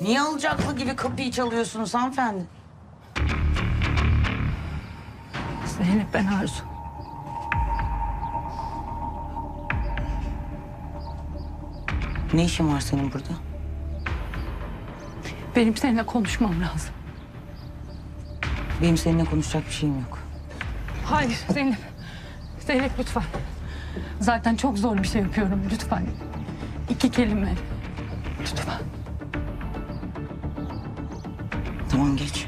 Niye alacaklı gibi kapıyı çalıyorsunuz hanımefendi? Zeynep ben Arzu. Ne işin var senin burada? Benim seninle konuşmam lazım. Benim seninle konuşacak bir şeyim yok. Hayır Zeynep. Zeynep lütfen. Zaten çok zor bir şey yapıyorum lütfen. İki kelime. Lütfen. Tamam geç.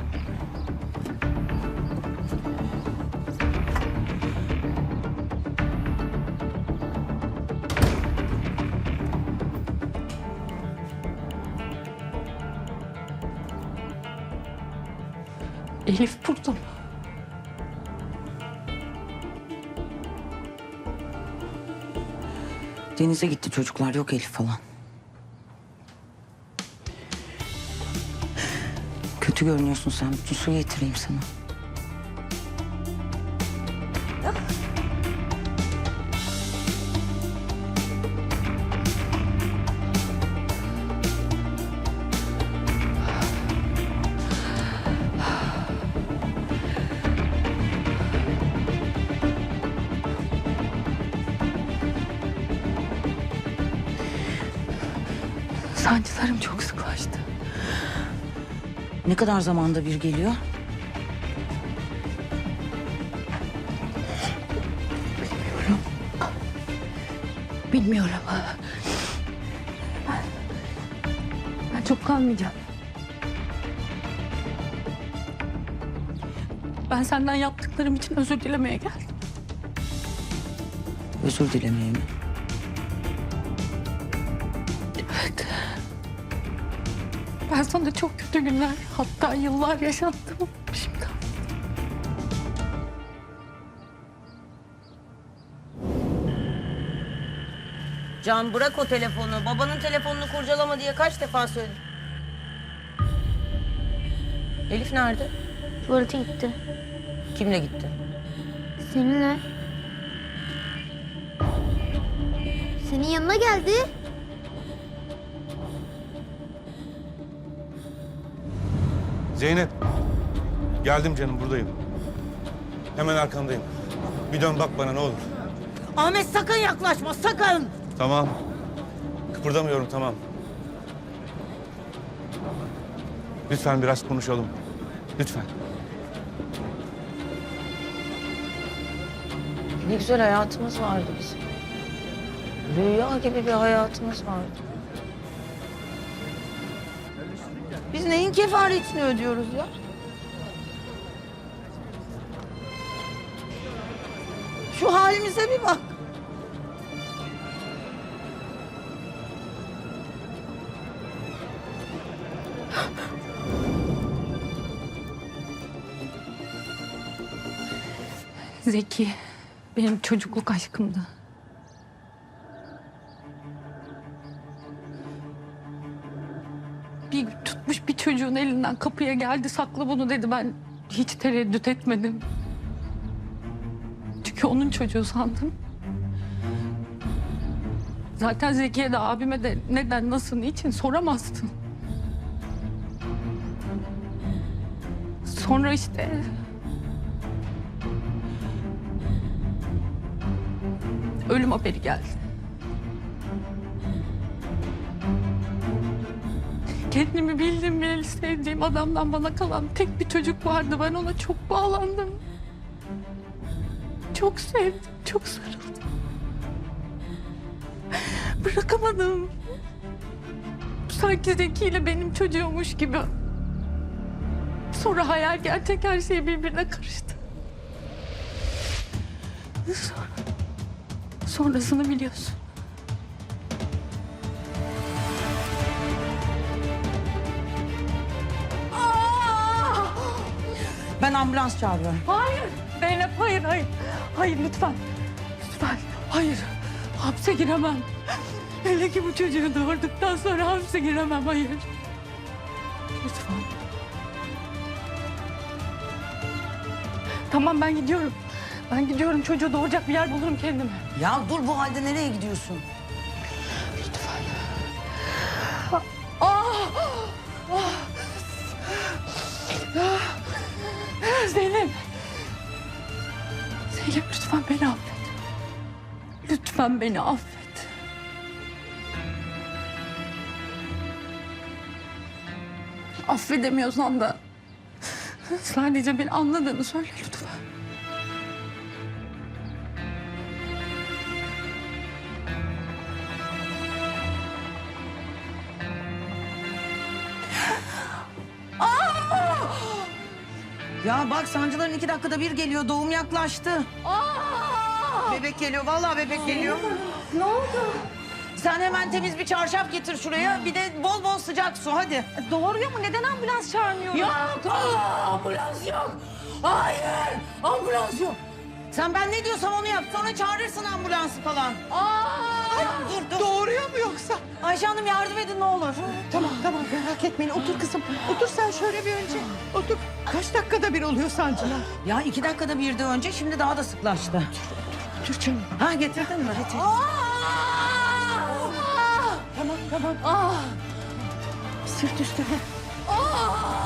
Elif burada mı? Denize gitti çocuklar yok Elif falan. Kötü görünüyorsun sen. Bir su getireyim sana. Sancılarım çok sıklaştı. Ne kadar zamanda bir geliyor? Bilmiyorum. Ben, ben çok kalmayacağım. Ben senden yaptıklarım için özür dilemeye geldim. Özür dilemeye mi? Ben sana çok kötü günler, hatta yıllar yaşattım. Şimdi Can bırak o telefonu. Babanın telefonunu kurcalama diye kaç defa söyledim. Elif nerede? Tuvalete gitti. Kimle gitti? Seninle. Senin yanına geldi. Zeynep. Geldim canım buradayım. Hemen arkandayım. Bir dön bak bana ne olur. Ahmet sakın yaklaşma sakın. Tamam. Kıpırdamıyorum tamam. Lütfen biraz konuşalım. Lütfen. Ne güzel hayatımız vardı bizim. Rüya gibi bir hayatımız vardı. Biz neyin kefaretini ödüyoruz ya? Şu halimize bir bak. Zeki benim çocukluk aşkımdı. Elinden kapıya geldi sakla bunu dedi ben hiç tereddüt etmedim. Çünkü onun çocuğu sandım. Zaten Zeki'ye de abime de neden nasıl niçin soramazdım. Sonra işte ölüm haberi geldi. Kendimi bildim bileli sevdiğim adamdan bana kalan tek bir çocuk vardı. Ben ona çok bağlandım. Çok sevdim, çok sarıldım. Bırakamadım. Sanki Zeki ile benim çocuğummuş gibi. Sonra hayal gerçek her şey birbirine karıştı. Sonra... Sonrasını biliyorsun. Ben ambulans çağırıyorum. Hayır. Zeynep hayır hayır. Hayır lütfen. Lütfen. Hayır. Hapse giremem. Hele ki bu çocuğu doğurduktan sonra hapse giremem. Hayır. Lütfen. Tamam ben gidiyorum. Ben gidiyorum çocuğu doğuracak bir yer bulurum kendime. Ya dur bu halde nereye gidiyorsun? Selim lütfen beni affet. Lütfen beni affet. Affedemiyorsan da sadece beni anladığını söyle lütfen. Ya bak sancıların iki dakikada bir geliyor. Doğum yaklaştı. Bebek geliyor. Vallahi bebek geliyor. Ne oldu? Sen hemen temiz bir çarşaf getir şuraya. Bir de bol bol sıcak su hadi. Doğuruyor mu? Neden ambulans çağırmıyor? Yok ambulans yok. Hayır ambulans yok. Sen ben ne diyorsam onu yap. Sonra çağırırsın ambulansı falan. Ay, dur dur. Doğuruyor mu yoksa? Ayşe Hanım yardım edin ne olur. Tamam merak etmeyin. Otur kızım. Otur sen şöyle bir önce. Otur. Kaç dakikada bir oluyor sancılar? Ya iki dakikada bir de önce şimdi daha da sıklaştı. Dur canım. Ha getirdin mi? Tamam tamam. Ah, Sırt üstüne. Benim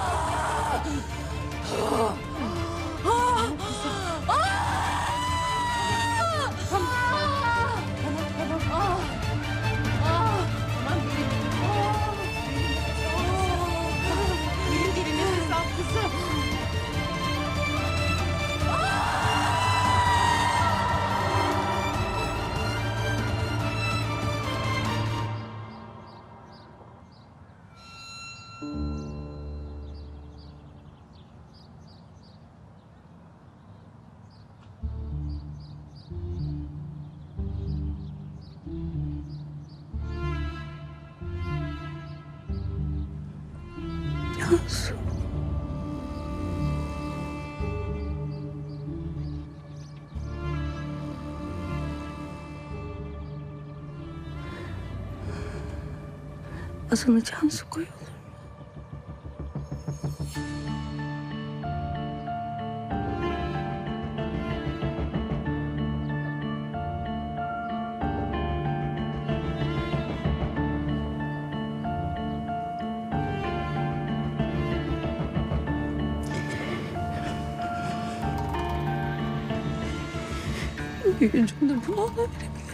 Asını Cansu koyalım. Büyücüm de bunu ona verebilir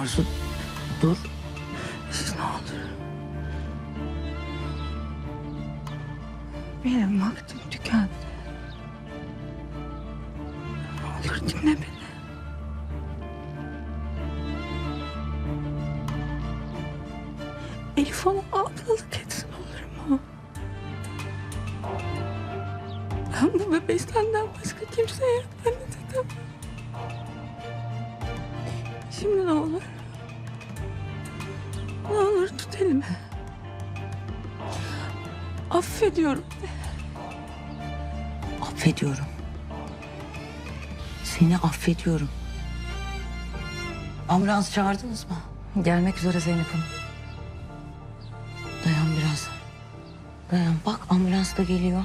Arzu dur. Siz ne olur. Benim vaktim tükendi. Ne olur dinle beni. Elif ona ablalık etsin olur mu? Ben bu bebeği senden başka kimseye edemem. Şimdi ne olur? Ne olur tut elimi. Affediyorum. Affediyorum. Seni affediyorum. Ambulans çağırdınız mı? Gelmek üzere Zeynep Hanım. Dayan biraz. Dayan bak ambulans da geliyor.